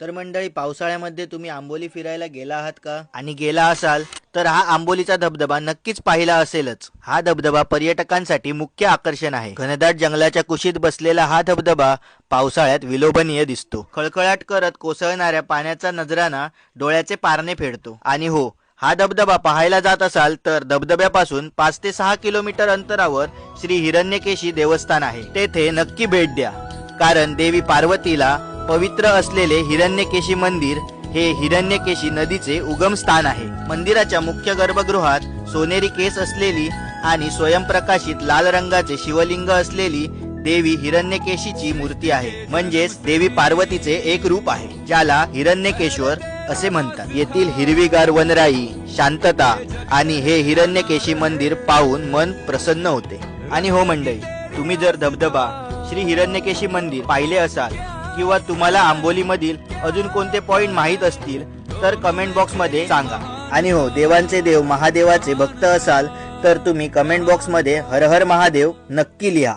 तर मंडळी पावसाळ्यामध्ये तुम्ही आंबोली फिरायला गेला आहात का? आणि गेला असाल तर हा आंबोलीचा धबधबा नक्कीच पाहिला असेलच. हा धबधबा पर्यटकांसाठी मुख्य आकर्षण आहे. घनदाट जंगलाच्या कुशीत बसलेला हा धबधबा पावसाळ्यात विलोभनीय दिसतो. खळखळाट करत कोसळणाऱ्या पाण्याचा नजराना डोळ्याचे पारणे फेडतो. आणि हो हा धबधबा पाहायला जात असाल तर धबधब्यापासून पाच ते सहा किलोमीटर अंतरावर श्री हिरण्यकेशी देवस्थान आहे. तेथे नक्की भेट द्या. कारण देवी पार्वतीला पवित्र असलेले हिरण्यकेशी मंदिर हे हिरण्यकेशी नदीचे उगम स्थान आहे. मंदिराच्या मुख्य गर्भगृहात सोनेरी केस असलेली आणि स्वयंप्रकाशित लाल रंगाचे शिवलिंग असलेली देवी हिरण्यकेशीची मूर्ती आहे. म्हणजेच देवी पार्वतीचे एक रूप आहे ज्याला हिरण्यकेश्वर असे म्हणतात. येथील हिरवीगार वनराई शांतता आणि हे हिरण्यकेशी मंदिर पाहून मन प्रसन्न होते. आणि हो मंडळी तुम्ही जर धबधबा श्री हिरण्यकेशी मंदिर पाहिले असाल किंवा तुम्हाला आंबोलीमधील अजून कोणते पॉइंट माहीत असतील तर कमेंट बॉक्समध्ये सांगा. आणि हो देवांचे देव महादेवाचे भक्त असाल तर तुम्ही कमेंट बॉक्समध्ये हर हर महादेव नक्की लिहा.